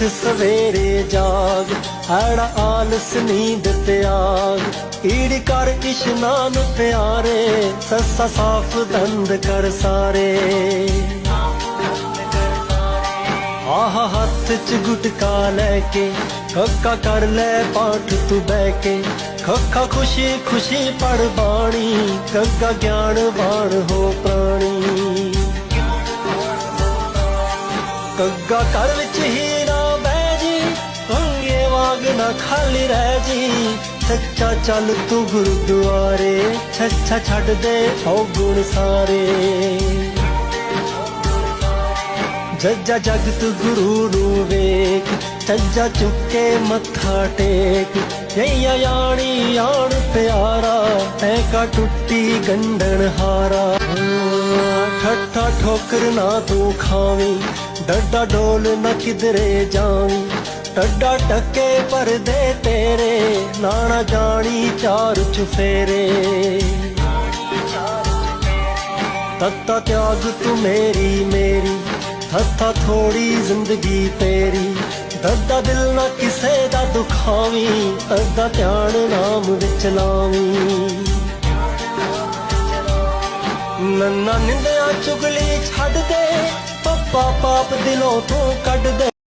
ਉੱਠ ਸਵੇਰੇ ਜਾਗ ਐੜਾ ਆਲਸ ਨੀਂਦ ਤਿਆਗ ਈੜ ਕਰ ਇਸ਼ਨਾਨ ਪਿਆਰੇ, ਸੱਸਾ ਸਾਫ਼ ਦੰਦ ਕਰ ਸਾਰੇ। ਆਹ ਹੱਥ ਚ ਗੁਟਕਾ ਲੈ ਕੇ ਕੱਕਾ ਕਰ ਲੈ ਪਾਠ ਤੂੰ ਬਹਿ ਕੇ। ਖੱਖਾ ਖੁਸ਼ੀ ਖੁਸ਼ੀ ਪੜ ਬਾਣੀ ਗੱਗਾ ਗਿਆਨ ਬਾਣ ਹੋ ਪ੍ਰਾਣੀ। ਗੱਗਾ ਘਰ ਵਿੱਚ ਹੀਰਾ ਖਾਲੀ ਰਹਿ ਜੀ। ਸੱਚਾ ਚੱਲ ਤੂੰ ਗੁਰਦੁਆਰੇ ਛੱਛਾ ਛੱਡ ਦੇ ਔ ਗੁਣ ਸਾਰੇ। ਜੱਜਾ ਜਗਤ ਗੁਰੂ ਨੂੰ ਵੇਖ ਚੱਜਾ ਚੁੱਕੇ ਮੱਥਾ ਟੇਕ। ਯਈਆ ਯਾਣੀ ਯਾਣ ਪਿਆਰਾ, ਐ ਕਾ ਟੁੱਟੀ ਗੰਡਣ ਹਾਰਾ। ਠੱਠਾ ਠੋਕਰ ਨਾ ਤੂੰ ਖਾਵੀਂ, ਡੱਡਾ ਡੋਲ ਨਾ ਕਿਧਰੇ ਜਾਵੀਂ। ਟੱਡਾ ਟੱਕੇ ਪਰਦੇ ਤੇਰੇ, ਨਾਣਾ ਜਾਣੀ ਚਾਰ ਚੁਫੇਰੇ ਤੱਤਾ ਤਿਆਗ ਤੂੰ ਮੇਰੀ ਮੇਰੀ ਹੱਥਾ ਥੋੜੀ ਜ਼ਿੰਦਗੀ ਤੇਰੀ। ਦੱਦਾ ਦਿਲ ਨਾ ਕਿਸੇ ਦਾ ਦੁਖਾਵੀ ਅੱਧਾ ਧਿਆਨ ਨਾਮ ਵਿੱਚ ਲਾਵੀਂ। ਨੰਨਾ ਨਿੰਦਿਆ ਚੁਗਲੀ ਛੱਡ ਦੇ, ਪੱਪਾ ਪਾਪ ਦਿਲੋਂ ਤੋਂ ਕੱਢ ਦੇ।